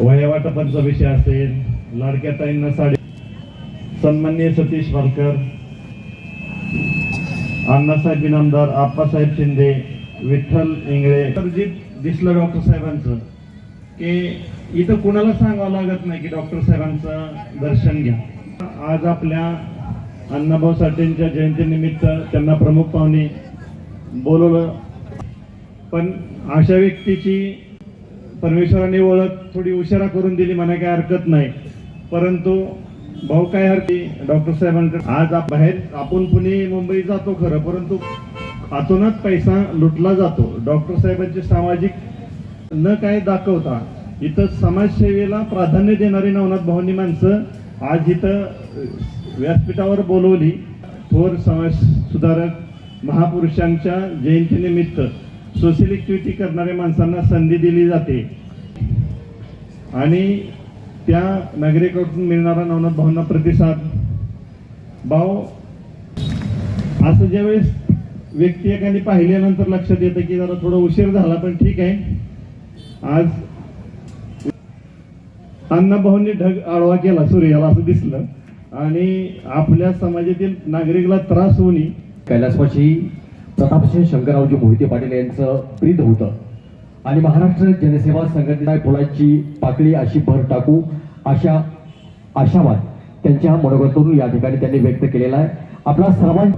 वयावाटपांचा विषय असेल लाडक्या ताईंना साडे. सन्माननीय सतीश वालकर अण्णासाहेब इनामदार आप्पासाहेब शिंदे विठ्ठल इंगळे. तर जे दिसलं डॉक्टर साहेबांचं. की इथं कुणाला सांगावं लागत नाही की डॉक्टर साहेबांचं दर्शन घ्या. आज आपल्या अण्णाभाऊ साठेंच्या जयंतीनिमित्त त्यांना प्रमुख पाहुणे बोलवलं. पण अशा व्यक्तीची परमेश्वराने ओळख थोडी उशिरा करून दिली म्हणा काही हरकत नाही. परंतु भाऊ काय हरती डॉक्टर साहेबांकडे आज बाहेर आपण पुणे मुंबई जातो खरं परंतु आतूनच पैसा लुटला जातो. डॉक्टर साहेबांचे सामाजिक न काय दाखवता इथं समाजसेवेला प्राधान्य देणारी नवनाथ भाऊंनी माणसं आज इथं व्यासपीठावर बोलवली. थोर समाज सुधारक महापुरुषांच्या जयंतीनिमित्त. सोशल ॲक्टिव्हिटी करणाऱ्या माणसांना संधी दिली जाते. आणि त्या नागरिकांकडून मिळणारा नवनाथ भावना प्रतिसाद. भाव असं ज्यावेळेस व्यक्ती एखादी पाहिल्यानंतर लक्षात येतं की जरा थोडा उशीर झाला पण ठीक आहे. आज अण्णाभाऊंनी ढग आडवा केला सूर्याला असं दिसलं. आणि आपल्या समाजातील नागरिकला त्रास होणे कैलासवासी प्रतापसिंह शंकररावजी मोहिते पाटील यांचं प्रीत होतं. आणि महाराष्ट्र जनसेवा संघटना पुलाची पाकळी अशी भर टाकू अशा आशावाद त्यांच्या मनोगतातून या ठिकाणी त्यांनी व्यक्त केलेला आहे. आपला सर्वां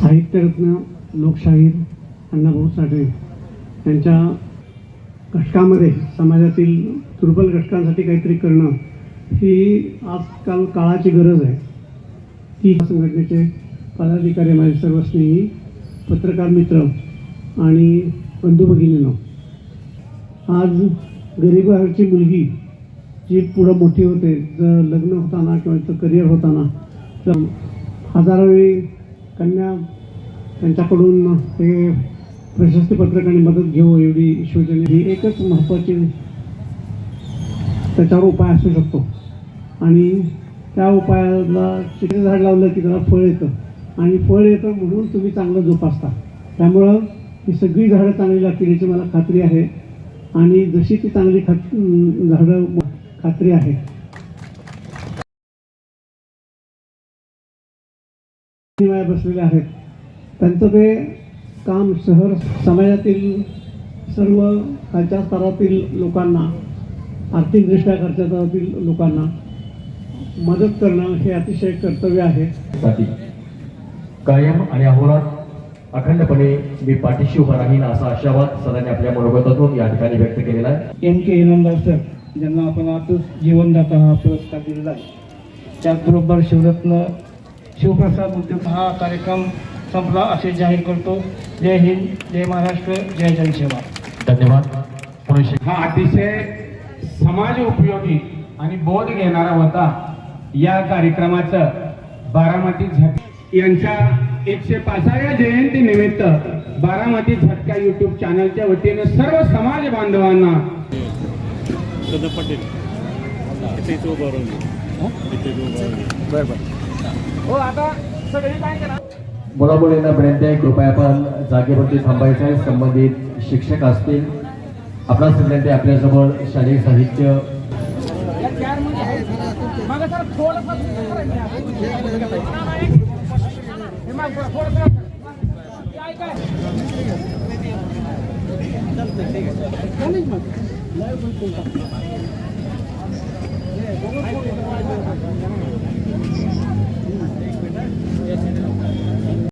साहित्यरत्न लोकशाहीर अण्णाभाऊ साठे त्यांच्या घटकामध्ये समाजातील दुर्बल घटकांसाठी काहीतरी करणं ही आजकाल काळाची गरज आहे. ती संघटनेचे पदाधिकारी माझे सर्व स्नेही पत्रकार मित्र आणि बंधू भगिनीनो आज गरीबाची मुलगी जी पुढं मोठी होते जर लग्न होताना किंवा तिचं करिअर होताना तर हजारोळी कन्या त्यांच्याकडून हे प्रशस्तीपत्रक आणि मदत घेऊ एवढी शिवजने. ही एकच महत्त्वाची त्याच्यावर उपाय असू शकतो. आणि त्या उपायाला चित्र झाड लावलं की त्याला फळ येतं. आणि फळ येतं म्हणून तुम्ही चांगलं जोपासता. त्यामुळं ही सगळी झाडं चांगली लागतील याची मला खात्री आहे. आणि जशी ती चांगली खात झाडं खात्री आहे. बसलेले आहेत. त्यांचं ते काम शहर समाजातील सर्व खालच्या स्तरातील लोकांना आर्थिकदृष्ट्या खालच्या स्तरातील लोकांना मदत करणं हे अतिशय कर्तव्य आहे. कायम आणि अहोरात अखंडपणे मी पाठीशी उभा राहीन असा आशावाद सदाने आपल्या मनोगतातून या ठिकाणी व्यक्त केलेला आहे. एम के इनामदार सर ज्यांना आपण आतच जीवनदाता हा पुरस्कार दिलेला आहे त्याचबरोबर शिवरत्न शिवप्रसाद उद्योग हा कार्यक्रम संपला असे जाहीर करतो. जय हिंद जय महाराष्ट्र जय जनसेवा. धन्यवाद. हा अतिशय समाज उपयोगी आणि बोध घेणारा होता या कार्यक्रमाचं बारामती झटका यांच्या एकशे पाचाव्या जयंती निमित्त बारामती झटका युट्यूब चॅनलच्या वतीने सर्व समाज बांधवांना मुलामुलींना विनंती आहे कृपया आपण जागेवरती थांबायचं आहे. संबंधित शिक्षक असतील आपला विनंती आपल्याजवळ शालेय साहित्य. चालतंय ठीक आहे.